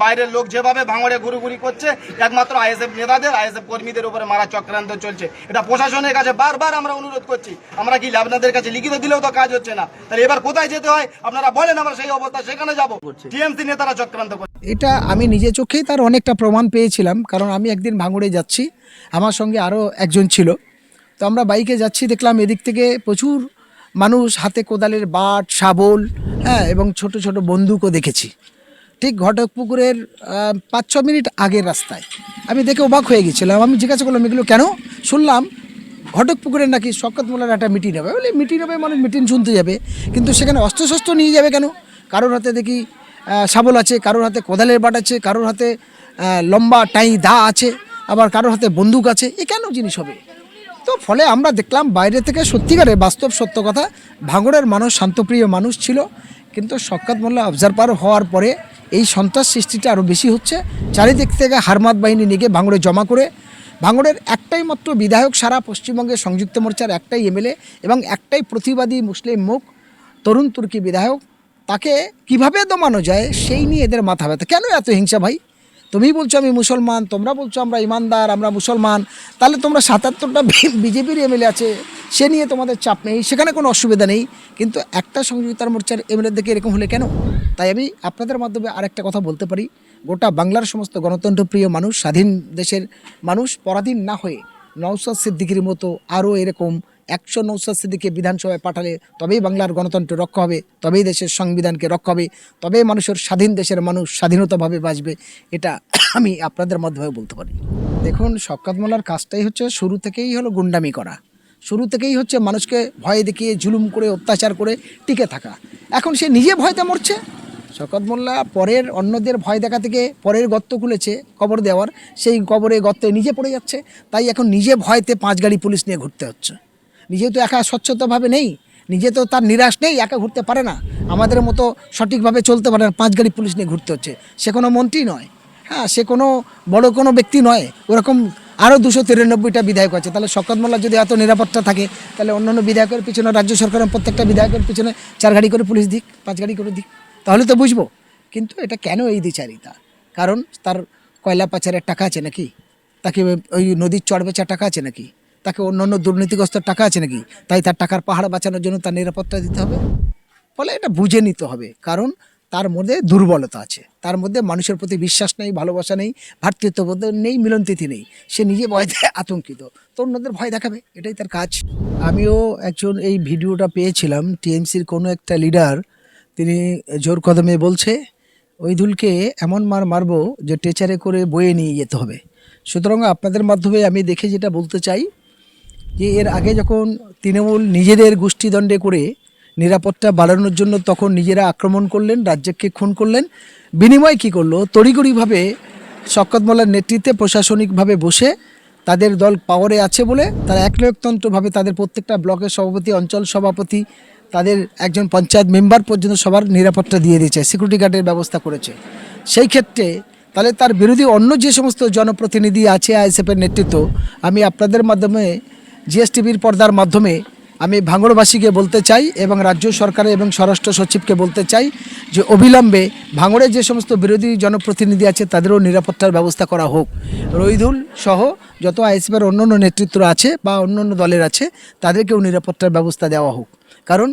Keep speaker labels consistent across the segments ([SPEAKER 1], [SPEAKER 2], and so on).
[SPEAKER 1] বাইরের লোক যেভাবে ভাঙড়ে ঘুরুঘুরি করছে একমাত্র আইএসএফ নেতাদের আইএসএফ কর্মীদের উপরে মারা চক্রান্ত চলছে। এটা প্রশাসনের কাছে বারবার আমরা অনুরোধ করছি। আমরা কি আপনাদের কাছে লিখিত দিলেও তো কাজ হচ্ছে না। তাহলে এবার কোথায় যেতে হয়? আপনারা বলেন আমরা সেই অবস্থা সেখানে যাব। টিএমসি নেতারা চক্রান্ত করছে।
[SPEAKER 2] এটা আমি নিজে চোখেই তার অনেকটা প্রমাণ পেয়েছিলাম কারণ আমি একদিন ভাঙড়ে যাচ্ছি। আমার সঙ্গে আরও একজন ছিল। তো আমরা বাইকে যাচ্ছি দেখলাম এদিক থেকে প্রচুর মানুষ হাতে কোদালের বাট শাবল হ্যাঁ এবং ছোট ছোট বন্দুকও দেখেছি। ঠিক ঘটকপুকুরের আহ, পাঁচ ছ মিনিট আগের রাস্তায়। আমি দেখে অবাক হয়ে গেছিলাম। আমি জিজ্ঞাসা করলাম এগুলো কেন? শুনলাম ঘটকপুকুরের নাকি শকত মোল্লার একটা মিটিং হবে। বলে মিটিং হবে মানুষ মিটিং শুনতে যাবে। কিন্তু সেখানে অস্ত্রশস্ত্র নিয়ে যাবে কেন? কারোর হাতে দেখি শাবল আছে কারোর হাতে কোদালের বাট আছে কারোর হাতে লম্বা টাই দা আছে আবার কারোর হাতে বন্দুক আছে। এ কেন জিনিস হবে? তো ফলে আমরা দেখলাম বাইরে থেকে সত্যিকারে বাস্তব সত্য কথা ভাঙড়ের মানুষ শান্তপ্রিয় মানুষ ছিল। কিন্তু শক্কাত মোল্লা অবজারভার হওয়ার পরে এই সন্ত্রাস সৃষ্টিটা আরও বেশি হচ্ছে। চারিদিক থেকে হারমাত বাহিনী নিয়ে গিয়ে ভাঙড়ে জমা করে, ভাঙড়ের একটাই মাত্র বিধায়ক সারা পশ্চিমবঙ্গে সংযুক্ত মোর্চার একটাই এমএলএ এবং একটাই প্রতিবাদী মুসলিম মুখ, তরুণ তুর্কি বিধায়ক। তাকে কীভাবে দমানো যায়, সেই নিয়ে এদের মাথা ব্যথা। কেন এত হিংসা ভাই? তুমি বলছো আমি মুসলমান, তোমরা বলছো আমরা ইমানদার, আমরা মুসলমান। তাহলে তোমরা সাতাত্তরটা বিজেপির এমএলএ আছে, সে নিয়ে তোমাদের চাপ নেই, সেখানে কোনো অসুবিধা নেই। কিন্তু একটা সংযুক্তার মোর্চার এমএলএ দেখে এরকম হলে কেন? তাই আমি আপনাদের মাধ্যমে আরেকটা কথা বলতে পারি, গোটা বাংলার সমস্ত গণতন্ত্রপ্রিয় মানুষ, স্বাধীন দেশের মানুষ, পরাধীন না হয়ে নওসাদ সিদ্দিকির মতো আরও এরকম একশো নৌসাদ সিদ্দিকে বিধানসভায় পাঠালে তবেই বাংলার গণতন্ত্র রক্ষা হবে, তবেই দেশের সংবিধানকে রক্ষা হবে, তবেই মানুষের স্বাধীন দেশের মানুষ স্বাধীনতাভাবে বাঁচবে, এটা আমি আপনাদের মাধ্যমে বলতে পারি। দেখুন, শওকত মোল্লার কাজটাই হচ্ছে শুরু থেকেই হলো গুন্ডামি করা। শুরু থেকেই হচ্ছে মানুষকে ভয় দেখিয়ে জুলুম করে, অত্যাচার করে টিকে থাকা। এখন সে নিজে ভয়তে মরছে। শকত মোল্লা পরের অন্যদের ভয় দেখা থেকে পরের গর্ত খুলেছে কবর দেওয়ার। সেই কবরে গর্তে নিজে পড়ে যাচ্ছে। তাই এখন নিজে ভয়তে পাঁচ গাড়ি পুলিশ নিয়ে ঘুরতে হচ্ছে। নিজে তো একা স্বচ্ছতাভাবে নেই, নিজে তো তার নিরাশ নেই, একা ঘুরতে পারে না। আমাদের মতো সঠিকভাবে চলতে পারে না, পাঁচ গাড়ি পুলিশ নিয়ে ঘুরতে হচ্ছে। সে কোনো মন্ত্রী নয়। হ্যাঁ সে কোনো বড় কোনো ব্যক্তি নয়। ওরকম আরও দুশো তিরানব্বইটা বিধায়ক আছে। তাহলে শকত মোল্লা যদি এত নিরাপত্তা থাকে, তাহলে অন্যান্য বিধায়কের পিছনে, রাজ্য সরকারের প্রত্যেকটা বিধায়কের পিছনে চার গাড়ি করে পুলিশ দিক, পাঁচ গাড়ি করে দিক, তাহলে তো বুঝব। কিন্তু এটা কেন এই দ্বিচারিতা? কারণ তার কয়লা পাচারের টাকা আছে নাকি? তাকে ওই নদীর চড় বেচার টাকা আছে নাকি? তাকে অন্য অন্য দুর্নীতিগ্রস্তের টাকা আছে নাকি? তাই তার টাকার পাহাড় বাঁচানোর জন্য তার নিরাপত্তা দিতে হবে। ফলে এটা বুঝে নিতে হবে, কারণ তার মধ্যে দুর্বলতা আছে। তার মধ্যে মানুষের প্রতি বিশ্বাস নেই, ভালোবাসা নেই ভ্রাতৃত্ববোধ নেই, মিলনতিথি নেই। সে নিজে ভয়তে আতঙ্কিত। তো অন্যদের ভয় দেখাবে, এটাই তার কাজ। আমিও একজন এই ভিডিওটা পেয়েছিলাম। টিএমসির কোনো একটা লিডার, তিনি জোর কদমে বলছে ওই দুলকে এমন মার মারবো যে টেচারে করে বয়ে নিয়ে যেতে হবে। সুতরাং আপনাদের মাধ্যমে আমি দেখে যেটা বলতে চাই যে এর আগে যখন তৃণমূল নিজেদের গোষ্ঠীদণ্ডে করে নিরাপত্তা বাড়ানোর জন্য তখন নিজেরা আক্রমণ করলেন, রাজ্যকে খুন করলেন, বিনিময় কি করল? তড়িগড়িভাবে শকত মোল্লার নেতৃত্বে প্রশাসনিকভাবে বসে তাদের দল পাওয়ারে আছে বলে তারা একনায়কতন্ত্রভাবে তাদের প্রত্যেকটা ব্লকের সভাপতি, অঞ্চল সভাপতি, তাদের একজন পঞ্চায়েত মেম্বার পর্যন্ত সবার নিরাপত্তা দিয়ে দিয়েছে সিকিউরিটি গার্ডের ব্যবস্থা করেছে। সেই ক্ষেত্রে তাহলে তার বিরোধী অন্য যে সমস্ত জনপ্রতিনিধি আছে আইএসএফের নেতৃত্ব, আমি আপনাদের মাধ্যমে জিএসটিভির পর্দার মাধ্যমে আমি ভাঙড়বাসীকে বলতে চাই এবং রাজ্য সরকারে এবং স্বরাষ্ট্র সচিবকে বলতে চাই যে অবিলম্বে ভাঙড়ে যে সমস্ত বিরোধী জনপ্রতিনিধি আছে তাদেরও নিরাপত্তার ব্যবস্থা করা হোক। রইদুল সহ যত আইএসএফের অন্য অন্য নেতৃত্ব আছে বা অন্য অন্য দলের আছে, তাদেরকেও নিরাপত্তার ব্যবস্থা দেওয়া হোক। কারণ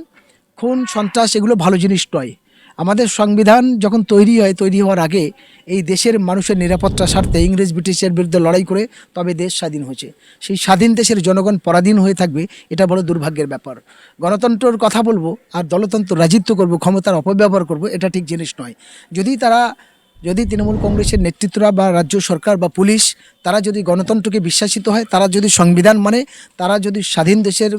[SPEAKER 2] খুন, সন্ত্রাস এগুলো ভালো জিনিস নয়। আমাদের সংবিধান যখন তৈরি হয়, তৈরি হওয়ার আগে এই দেশের মানুষের নিরাপত্তা স্বার্থে ইংরেজ, ব্রিটিশের বিরুদ্ধে লড়াই করে তবে দেশ স্বাধীন হয়েছে। সেই স্বাধীন দেশের জনগণ পরাধীন হয়ে থাকবে, এটা বড় দুর্ভাগ্যের ব্যাপার। গণতন্ত্রের কথা বলব আর দলতন্ত্র রাজিত্ব করব, ক্ষমতার অপব্যবহার করব, এটা ঠিক জিনিস নয়। যদি তারা, যদি তৃণমূল কংগ্রেসের নেতৃত্বরা বা রাজ্য সরকার বা পুলিশ, তারা যদি গণতন্ত্রকে বিশ্বাসিত হয়, তারা যদি সংবিধান মানে তারা যদি স্বাধীন দেশের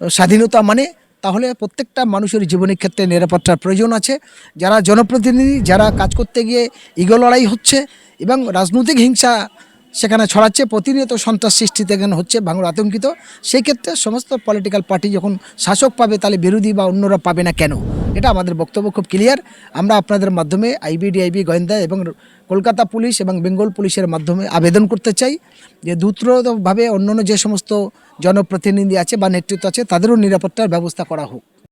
[SPEAKER 2] স্বাধীনতা মানে তাহলে প্রত্যেকটা মানুষের জীবনের ক্ষেত্রে নিরাপত্তার প্রয়োজন আছে। যারা জনপ্রতিনিধি, যারা কাজ করতে গিয়ে ইগো লড়াই হচ্ছে এবং রাজনৈতিক হিংসা সেখানে ছড়াচ্ছে, প্রতিনিয়ত সন্ত্রাস সৃষ্টিতে এখানে হচ্ছে বাংলা আতঙ্কিত। সেই ক্ষেত্রে সমস্ত পলিটিক্যাল পার্টি যখন শাসক পাবে, তাহলে বিরোধী বা অন্যরা পাবে না কেন? এটা আমাদের বক্তব্য খুব ক্লিয়ার আমরা আপনাদের মাধ্যমে আইবিডিআইবি গোয়েন্দা এবং কলকাতা পুলিশ এবং বেঙ্গল পুলিশের মাধ্যমে আবেদন করতে চাই যে দ্রুতভাবে অন্যান্য যে সমস্ত জনপ্রতিনিধি আছে বা নেতৃত্ব আছে, তাদেরও নিরাপত্তার ব্যবস্থা করা হোক।